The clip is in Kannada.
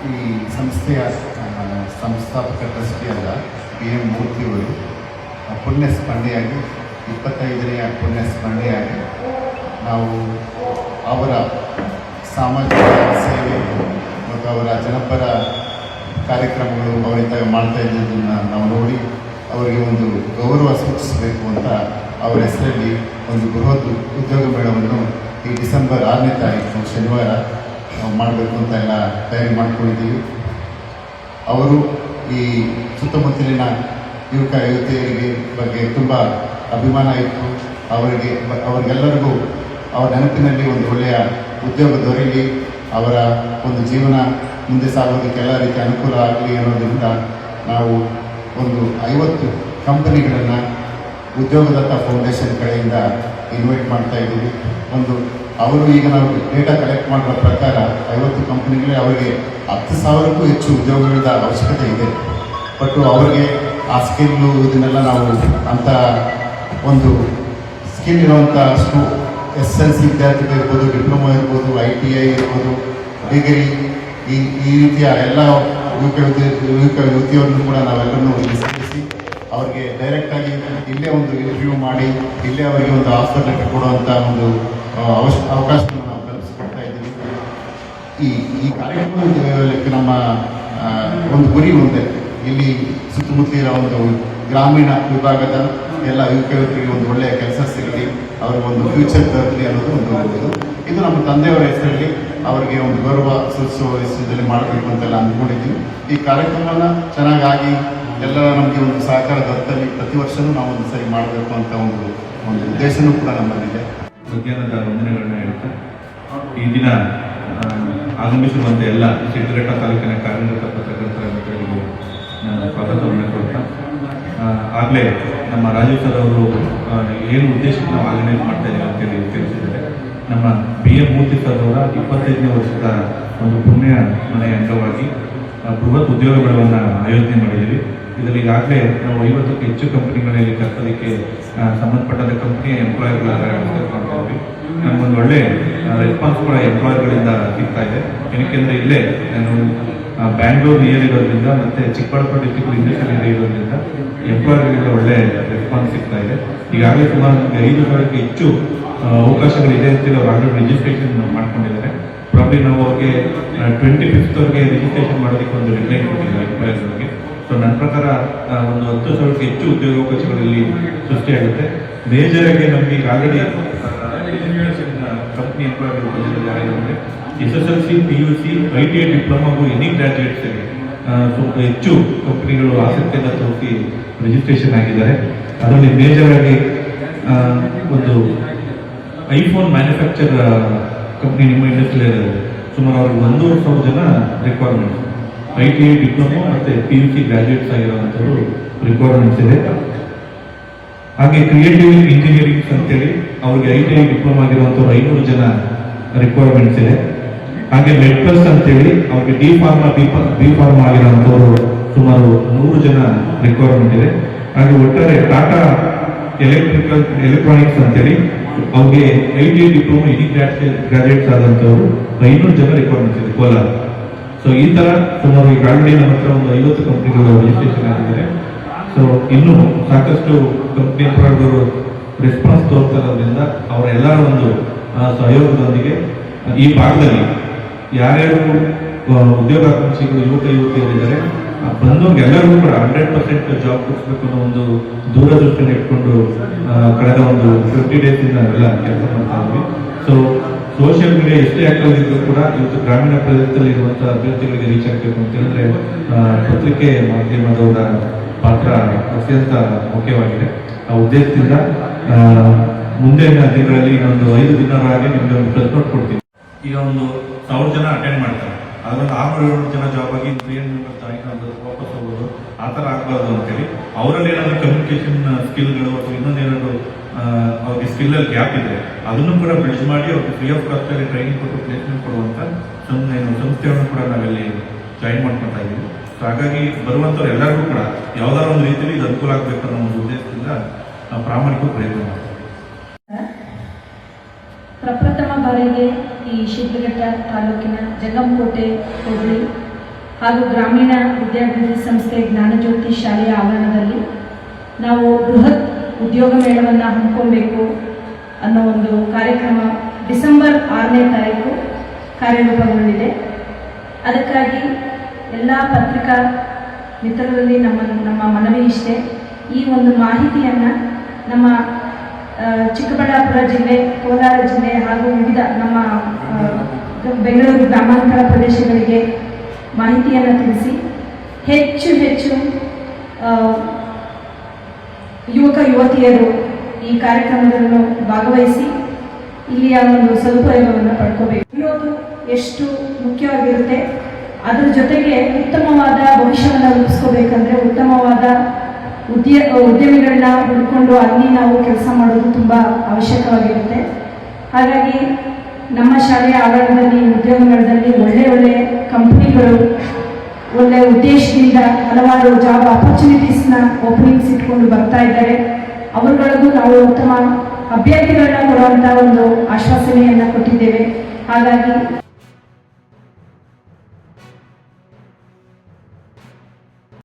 ಈ ಸಂಸ್ಥೆಯ ಸಂಸ್ಥಾಪಕ ಟ್ರಸ್ಟಿಯಾದ ಪಿ ಎಂ ಮೂರ್ತಿಯವರು ಪುಣ್ಯ ಸ್ಮರಣೆಯಾಗಿ ಇಪ್ಪತ್ತೈದನೆಯ ಪುಣ್ಯ ಸ್ಮರಣೆಯಾಗಿ ನಾವು ಅವರ ಸಾಮಾಜಿಕ ಸೇವೆ ಮತ್ತು ಅವರ ಜನಪರ ಕಾರ್ಯಕ್ರಮಗಳು ಅವರಿಂದ ಮಾಡ್ತಾ ಇದ್ದದನ್ನು ನಾವು ನೋಡಿ ಅವರಿಗೆ ಒಂದು ಗೌರವ ಸೂಚಿಸಬೇಕು ಅಂತ ಅವರ ಹೆಸರಲ್ಲಿ ಒಂದು ಬೃಹತ್ ಉದ್ಯೋಗ ಮೇಳವನ್ನು ಈ ಡಿಸೆಂಬರ್ ಆರನೇ ತಾರೀಕು ಶನಿವಾರ ನಾವು ಮಾಡಬೇಕು ಅಂತ ಎಲ್ಲ ತಯಾರಿ ಮಾಡ್ಕೊಂಡಿದ್ದೀವಿ. ಅವರು ಈ ಸುತ್ತಮುತ್ತಲಿನ ಯುವಕ, ಯುವತಿಯರಿಗೆ ಬಗ್ಗೆ ತುಂಬ ಅಭಿಮಾನ ಇತ್ತು. ಅವರಿಗೆ, ಅವರಿಗೆಲ್ಲರಿಗೂ ಅವರ ನೆನಪಿನಲ್ಲಿ ಒಂದು ಒಳ್ಳೆಯ ಉದ್ಯೋಗ ದೊರೆಯಲಿ ಅವರ ಒಂದು ಜೀವನ ಮುಂದೆ ಸಾಗೋದಕ್ಕೆ ಎಲ್ಲ ರೀತಿಯ ಅನುಕೂಲ ಆಗಲಿ ಅನ್ನೋದರಿಂದ ನಾವು ಒಂದು ಐವತ್ತು ಕಂಪನಿಗಳನ್ನು ಉದ್ಯೋಗದತ್ತ ಫೌಂಡೇಶನ್ ಕಡೆಯಿಂದ ಇನ್ವೈಟ್ ಮಾಡ್ತಾ ಇದ್ದೀವಿ. ಒಂದು ಅವರು ಈಗ ನಾವು ಡೇಟಾ ಕಲೆಕ್ಟ್ ಮಾಡಿರೋ ಪ್ರಕಾರ ಐವತ್ತು ಕಂಪ್ನಿಗಳೇ ಅವರಿಗೆ ಹತ್ತು ಸಾವಿರಕ್ಕೂ ಹೆಚ್ಚು ಉದ್ಯೋಗಗಳ ಅವಶ್ಯಕತೆ ಇದೆ. ಬಟ್ ಅವರಿಗೆ ಆ ಸ್ಕಿಲ್ಲು ಇದನ್ನೆಲ್ಲ ನಾವು ಅಂತ ಒಂದು ಸ್ಕಿಲ್ ಇರುವಂಥ ಸ್ಟೂ ಎಸ್ ಎಲ್ ಸಿ ವಿದ್ಯಾರ್ಥಿಗಳು ಇರ್ಬೋದು, ಡಿಪ್ಲೊಮಾ ಇರ್ಬೋದು, ಐ ಟಿ ಐ ಇರ್ಬೋದು ಡಿಗ್ರಿ ಈ ಈ ರೀತಿಯ ಎಲ್ಲ ಯುವಕ ಯುವಕ ಯುವತಿಯರನ್ನು ಕೂಡ ನಾವೆಲ್ಲರೂ ಇಲ್ಲಿ ಸೇರಿಸಿ ಅವ್ರಿಗೆ ಡೈರೆಕ್ಟಾಗಿ ಇಲ್ಲೇ ಒಂದು ಇಂಟರ್ವ್ಯೂ ಮಾಡಿ, ಇಲ್ಲೇ ಅವರಿಗೆ ಒಂದು ಆಫರ್ ಲೆಟರ್ ಕೊಡುವಂಥ ಒಂದು ಅವಶ ಅವಕಾಶವನ್ನು ನಾವು ಕಲ್ಪಿಸ್ಕೊಡ್ತಾ ಇದ್ದೀವಿ ಈ ಈ ಕಾರ್ಯಕ್ರಮಕ್ಕೆ ನಮ್ಮ ಒಂದು ಗುರಿ ಒಂದೇ ಇಲ್ಲಿ ಸುತ್ತಮುತ್ತಲಿನ ಒಂದು ಗ್ರಾಮೀಣ ವಿಭಾಗದ ಎಲ್ಲ ಯುವಕ ಯುವಕರಿಗೆ ಒಂದು ಒಳ್ಳೆಯ ಕೆಲಸ ಸಿಗಲಿ ಅವ್ರಿಗೆ ಒಂದು ಫ್ಯೂಚರ್ ಬರಲಿ ಅನ್ನೋದು ಒಂದು ಇದು ಇದು ನಮ್ಮ ತಂದೆಯವರ ಹೆಸರಲ್ಲಿ ಅವರಿಗೆ ಒಂದು ಗೌರವ ಸೂಚಿಸುವ ವಿಷಯದಲ್ಲಿ ಮಾಡಬೇಕು ಅಂತೆಲ್ಲ ಅಂದ್ಕೊಂಡಿದ್ದೀವಿ ಈ ಕಾರ್ಯಕ್ರಮನ ಚೆನ್ನಾಗಾಗಿ ಎಲ್ಲ ನಮಗೆ ಒಂದು ಸಹಕಾರ ದೊರೆತಲ್ಲಿ ಪ್ರತಿ ವರ್ಷವೂ ನಾವು ಒಂದು ಸರಿ ಮಾಡಬೇಕು ಅಂತ ಒಂದು ಒಂದು ಉದ್ದೇಶನೂ ಕೂಡ ನಮ್ಮಲ್ಲಿದೆ. ಮಧ್ಯಾಹ್ನದ ವಂದನೆಗಳನ್ನ ಹೇಳ್ತಾ, ಈ ದಿನ ಆಗಮಿಸುವಂತೆ ಎಲ್ಲ ಸಿದ್ದಘಟ್ಟ ತಾಲೂಕಿನ ಕಾರ್ಯನಿರತ ಪತ್ರಕರ್ತರ ಮಿತ್ರರಿಗೆ ನಾನು ಸ್ವಾಗತವನ್ನು ಕೊಡ್ತಾ ಆಗಲೇ ನಮ್ಮ ರಾಜೀವ್ ಸರ್ ಅವರು ಏನು ಉದ್ದೇಶಕ್ಕೆ ನಾವು ಆರ್ಗನೈಸ್ ಮಾಡ್ತಾ ಇದ್ದೀವಿ ಅಂತೇಳಿ ತಿಳಿಸಿದ್ದಾರೆ. ನಮ್ಮ ಬಿ ಎ ಮೂರ್ತಿ ಸರ್ ಅವರ ಇಪ್ಪತ್ತೈದನೇ ವರ್ಷದ ಒಂದು ಪುಣ್ಯ ಮನೆಯ ಅಂಗವಾಗಿ ಬೃಹತ್ ಉದ್ಯೋಗಗಳನ್ನು ಆಯೋಜನೆ ಮಾಡಿದ್ದೀವಿ. ಇದರಲ್ಲಿ ಈಗಾಗಲೇ ನಾವು ಐವತ್ತಕ್ಕೂ ಹೆಚ್ಚು ಕಂಪನಿಗಳಲ್ಲಿ ಕರ್ತದಕ್ಕೆ ಸಂಬಂಧಪಟ್ಟಂಥ ಕಂಪ್ನಿಯ ಎಂಪ್ಲಾಯರ್ಗಳ ಮಾಡ್ತಾ ಇದ್ವಿ ನಮಗೊಂದು ಒಳ್ಳೆ ರೆಸ್ಪಾನ್ಸ್ ಕೂಡ ಎಂಪ್ಲಾಯ್ಗಳಿಂದ ಸಿಗ್ತಾ ಇದೆ. ಏನಕ್ಕೆಂದರೆ ಇಲ್ಲೇ, ನಾನು ಬ್ಯಾಂಗ್ಳೂರು ನಿಯರ್ ಇರೋದ್ರಿಂದ ಮತ್ತು ಚಿಕ್ಕಬಳ್ಳಾಪುರ ಡಿಸ್ಟಿಕ್ ಇಂಡಸ್ಟ್ರಿಯಲ್ ಇರೋದ್ರಿಂದ ಎಂಪ್ಲಾಯರ್ಗಳಿಂದ ಒಳ್ಳೆ ರೆಸ್ಪಾನ್ಸ್ ಸಿಗ್ತಾ ಇದೆ. ಈಗಾಗಲೇ ಸುಮಾರು ಐದು ಸಾವಿರಕ್ಕೆ ಹೆಚ್ಚು ಅವಕಾಶಗಳಿದೆ ಅಂತೇಳಿ ಅವ್ರು ಆಲ್ರೆಡಿ ರಿಜಿಸ್ಟ್ರೇಷನ್ ಮಾಡ್ಕೊಂಡಿದ್ದಾರೆ. ಪ್ರಾಬ್ಲಿ ನಾವು ಅವ್ರಿಗೆ ಟ್ವೆಂಟಿ ಫಿಫ್ತ್ವರೆಗೆ ರಿಜಿಸ್ಟ್ರೇಷನ್ ಮಾಡೋದಕ್ಕೆ ಒಂದು ಡೆಡ್ಲೈನ್ ಕೊಟ್ಟಿದ್ದಾರೆ ಎಂಪ್ಲಾಯರ್ಸ್ಗೆ ಸೊ ನನ್ನ ಪ್ರಕಾರ ಒಂದು ಹತ್ತು ಸಾವಿರಕ್ಕೆ ಹೆಚ್ಚು ಉದ್ಯೋಗಾವಕಾಶಗಳು ಇಲ್ಲಿ ಸೃಷ್ಟಿಯಾಗುತ್ತೆ ಮೇಜರ್ ಆಗಿ ನಮಗೆ ಈಗ already company ಎಂಪ್ಲಾಯ್ಗಳು S S L C P U C I T I ಡಿಪ್ಲೊಮಾಗೂ any ಗ್ರಾಜುಯೇಟ್ಸ್ಗೆ ಸ್ವಲ್ಪ ಹೆಚ್ಚು ಕಂಪ್ನಿಗಳು ಆಸಕ್ತಿಯಿಂದ ತೋರಿಸಿ ರಿಜಿಸ್ಟ್ರೇಷನ್ ಆಗಿದ್ದಾರೆ. ಅದರಲ್ಲಿ ಮೇಜರ್ ಆಗಿ ಒಂದು ಐಫೋನ್ ಮ್ಯಾನುಫ್ಯಾಕ್ಚರ್ ಕಂಪ್ನಿ ನಿಮ್ಮ ಇಂಡಸ್ಟ್ರಿಯಲ್ಲಿ ಸುಮಾರು ಅವ್ರಿಗೆ ಒಂದೂವರೆ ಸಾವಿರ ಜನ requirement I T I diploma ಮತ್ತು ಪಿ ಯು ಸಿ ಗ್ರಾಜುಯೇಟ್ಸ್ ಆಗಿರುವಂಥವ್ರು ರಿಕ್ವೈರ್ಮೆಂಟ್ಸ್ ಇದೆ. ಹಾಗೆ ಕ್ರಿಯೇಟಿವ್ ಇಂಜಿನಿಯರಿಂಗ್ಸ್ ಅಂತೇಳಿ ಅವ್ರಿಗೆ ಐ ಟಿ ಐ ಡಿಪ್ಲೊಮಾ ಆಗಿರುವಂಥವ್ರು ಐನೂರು ಜನ ರಿಕ್ವೈರ್ಮೆಂಟ್ಸ್ ಇದೆ. ಹಾಗೆ ಮೆಡ್ ಪ್ಲಸ್ ಅಂತೇಳಿ ಅವ್ರಿಗೆ D pharma B B pharma ಆಗಿರುವಂಥವ್ರು ಸುಮಾರು ನೂರು ಜನ ರಿಕ್ವೈರ್ಮೆಂಟ್ ಇದೆ. ಹಾಗೆ ಒಟ್ಟಾರೆ ಟಾಟಾ ಎಲೆಕ್ಟ್ರಿಕಲ್ ಎಲೆಕ್ಟ್ರಾನಿಕ್ಸ್ ಅಂತೇಳಿ ಅವ್ರಿಗೆ ಐ ಡಿಪ್ಲೊಮಾ ಇಡಿ ಗ್ರಾಜುಯೇಟ್ಸ್ ಆದಂಥವ್ರು, ಐನೂರು ಜನ ರಿಕ್ವೈರ್ಮೆಂಟ್ಸ್ ಇದೆ ಕೋಲಾರ. ಸೊ ಈ ತರ ಸುಮಾರು ಈ ಆಲ್ರೆಡಿ ನಮ್ಮ ಹತ್ರ ಒಂದು ಐವತ್ತು ಕಂಪ್ನಿಗಳು ರಿಜಿಸ್ಟ್ರೇಷನ್ ಆಗಿದ್ದಾರೆ. ಸೊ ಇನ್ನು ಸಾಕಷ್ಟು ಕಂಪ್ನಿ ಎಂಪ್ಲಾಯ್ಗಳು ರೆಸ್ಪಾನ್ಸ್ ತೋರ್ತಾ ಇರೋದ್ರಿಂದ ಅವರ ಎಲ್ಲರ ಒಂದು ಸಹಯೋಗದೊಂದಿಗೆ ಈ ಭಾಗದಲ್ಲಿ ಯಾರ್ಯಾರು ಉದ್ಯೋಗ ಉದ್ಯೋಗಾಕಾಂಕ್ಷಿಗಳು, ಯುವಕ, ಯುವತಿಯರಿದ್ದಾರೆ ಆ, ಬಂದವ್ರಿಗೆ ಎಲ್ಲರಿಗೂ ಕೂಡ ಹಂಡ್ರೆಡ್ ಪರ್ಸೆಂಟ್ ಜಾಬ್ ಕೊಡಿಸ್ಬೇಕು ಅನ್ನೋ ಒಂದು ದೂರದೃಷ್ಟಿಯನ್ನು ಇಟ್ಕೊಂಡು ಕಳೆದ ಒಂದು ಫಿಫ್ಟಿ ಡೇಸ್ ಇಂದ ನಾವೆಲ್ಲ ಕೆಲಸ ಮಾಡ್ತಾ ಇದ್ವಿ. ಸೊ ಸೋಷಿಯಲ್ ಮೀಡಿಯಾ ಎಷ್ಟೇ ಆಕ್ಟಿವ್ ಕೂಡ ಇವತ್ತು ಗ್ರಾಮೀಣ ಪ್ರದೇಶದಲ್ಲಿ ಇರುವಂತಹ ಅಭ್ಯರ್ಥಿಗಳಿಗೆ ರೀಚ್ ಆಗಬೇಕು ಅಂತ ಹೇಳಿದ್ರೆ ಪತ್ರಿಕೆ ಮಾಧ್ಯಮದವರ ಪಾತ್ರ ಅತ್ಯಂತ ಮುಖ್ಯವಾಗಿದೆ. ಆ ಉದ್ದೇಶದಿಂದ ಮುಂದಿನ ದಿನಗಳಲ್ಲಿ ಇನ್ನೊಂದು ಐದು ದಿನದೊಳಗೆ ನಿಮಗೆ ಒಂದು ಪ್ರೆಸ್ ನೋಟ್ ಕೊಡ್ತೀನಿ. ಈಗ ಒಂದು ಸಾವಿರ ಜನ ಅಟೆಂಡ್ ಮಾಡ್ತಾರೆ. ಅದರಲ್ಲಿ ಏಳು ಜನ ಜಾಬ್ ಆಗಿ ತ್ರೀ ಹಂಡ್ರೆಡ್ ಜಾಯಿನ್ ಆಗೋದು ವಾಪಸ್ ಹೋಗೋದು ಆ ಥರ ಆಗಬಾರ್ದು ಅಂತೇಳಿ. ಅವರಲ್ಲಿ ಏನಾದ್ರು ಕಮ್ಯುನಿಕೇಶನ್ ಸ್ಕಿಲ್ಗಳು ಅಥವಾ ಇನ್ನೊಂದೇನಾದ್ರು ಅವ್ರಿಗೆ ಸ್ಕಿಲ್ಲಲ್ಲಿ ಗ್ಯಾಪ್ ಇದೆ ಅದನ್ನು ಕೂಡ ಬ್ರಿಡ್ಜ್ ಮಾಡಿ ಅವ್ರಿಗೆ ಫ್ರೀ ಆಫ್ ಕಾಸ್ಟ್ ಅಲ್ಲಿ ಟ್ರೈನಿಂಗ್ ಕೊಟ್ಟು ಪ್ಲೇಸ್ಮೆಂಟ್ ಕೊಡುವಂತ ಸಂಸ್ಥೆಯನ್ನು ಕೂಡ ನಾವಿಲ್ಲಿ ಜಾಯಿನ್ ಮಾಡ್ಕೊತಾ ಇದ್ದೀವಿ. ಸೊ ಹಾಗಾಗಿ ಬರುವಂಥವ್ರು ಎಲ್ಲರಿಗೂ ಕೂಡ ಯಾವ್ದಾರ ಒಂದು ರೀತಿಯಲ್ಲಿ ಇದು ಅನುಕೂಲ ಆಗಬೇಕು ಅನ್ನೋ ಒಂದು ಉದ್ದೇಶದಿಂದ ನಾವು ಪ್ರಾಮಾಣಿಕ ಪ್ರಯತ್ನ ಮಾಡ್ತೀವಿ. ಪ್ರಪ್ರಥಮ ಬಾರಿಗೆ ಈ ಶಿಡ್ಲಘಟ್ಟ ತಾಲೂಕಿನ ಜಗಂಕೋಟೆ ಹೋಬಳಿ ಹಾಗೂ ಗ್ರಾಮೀಣ ವಿದ್ಯಾರ್ಥಿ ಸಂಸ್ಥೆ ಜ್ಞಾನಜ್ಯೋತಿ ಶಾಲೆಯ ಆವರಣದಲ್ಲಿ ನಾವು ಬೃಹತ್ ಉದ್ಯೋಗ ಮೇಳವನ್ನು ಹಮ್ಮಿಕೊಳ್ಬೇಕು ಅನ್ನೋ ಒಂದು ಕಾರ್ಯಕ್ರಮ ಡಿಸೆಂಬರ್ ಆರನೇ ತಾರೀಕು ಕಾರ್ಯರೂಪಗೊಂಡಿದೆ ಅದಕ್ಕಾಗಿ ಎಲ್ಲ ಪತ್ರಿಕಾ ಮಿತ್ರರಲ್ಲಿ ನಮ್ಮ ನಮ್ಮ ಮನವಿ ಇಷ್ಟೇ. ಈ ಒಂದು ಮಾಹಿತಿಯನ್ನು ನಮ್ಮ ಚಿಕ್ಕಬಳ್ಳಾಪುರ ಜಿಲ್ಲೆ, ಕೋಲಾರ ಜಿಲ್ಲೆ ಹಾಗೂ ವಿವಿಧ ನಮ್ಮ ಬೆಂಗಳೂರು ಗ್ರಾಮಾಂತರ ಪ್ರದೇಶಗಳಿಗೆ ಮಾಹಿತಿಯನ್ನು ತಿಳಿಸಿ ಹೆಚ್ಚು ಹೆಚ್ಚು ಯುವಕ, ಯುವತಿಯರು ಈ ಕಾರ್ಯಕ್ರಮಗಳನ್ನು ಭಾಗವಹಿಸಿ ಇಲ್ಲಿಯ ಒಂದು ಸದುಪಯೋಗವನ್ನು ಪಡ್ಕೋಬೇಕು. ಇರೋದು ಎಷ್ಟು ಮುಖ್ಯವಾಗಿರುತ್ತೆ? ಅದರ ಜೊತೆಗೆ ಉತ್ತಮವಾದ ಭವಿಷ್ಯವನ್ನು ರೂಪಿಸ್ಕೋಬೇಕಂದ್ರೆ ಉತ್ತಮವಾದ ಉದ್ಯ, ಉದ್ಯಮಿಗಳನ್ನ ಹುಡ್ಕೊಂಡು ಅಲ್ಲಿ ನಾವು ಕೆಲಸ ಮಾಡೋದು ತುಂಬ ಅವಶ್ಯಕವಾಗಿರುತ್ತೆ. ಹಾಗಾಗಿ ನಮ್ಮ ಶಾಲೆಯ ಆವರಣದಲ್ಲಿ ಉದ್ಯೋಗಗಳಲ್ಲಿ ಒಳ್ಳೆ ಒಳ್ಳೆ ಕಂಪ್ನಿಗಳು, ಒಳ್ಳೆ ಉದ್ದೇಶದಿಂದ ಹಲವಾರು ಜಾಬ್ ಆಪರ್ಚುನಿಟೀಸ್ನ ಓಪನಿಂಗ್ಸ್ ಇಟ್ಕೊಂಡು ಬರ್ತಾ ಇದ್ದಾರೆ. ಅವರುಗಳಿಗೂ ನಾವು ಉತ್ತಮ ಅಭ್ಯರ್ಥಿಗಳನ್ನ ಕೊಡುವಂಥ ಒಂದು ಆಶ್ವಾಸನೆಯನ್ನು ಕೊಟ್ಟಿದ್ದೇವೆ. ಹಾಗಾಗಿ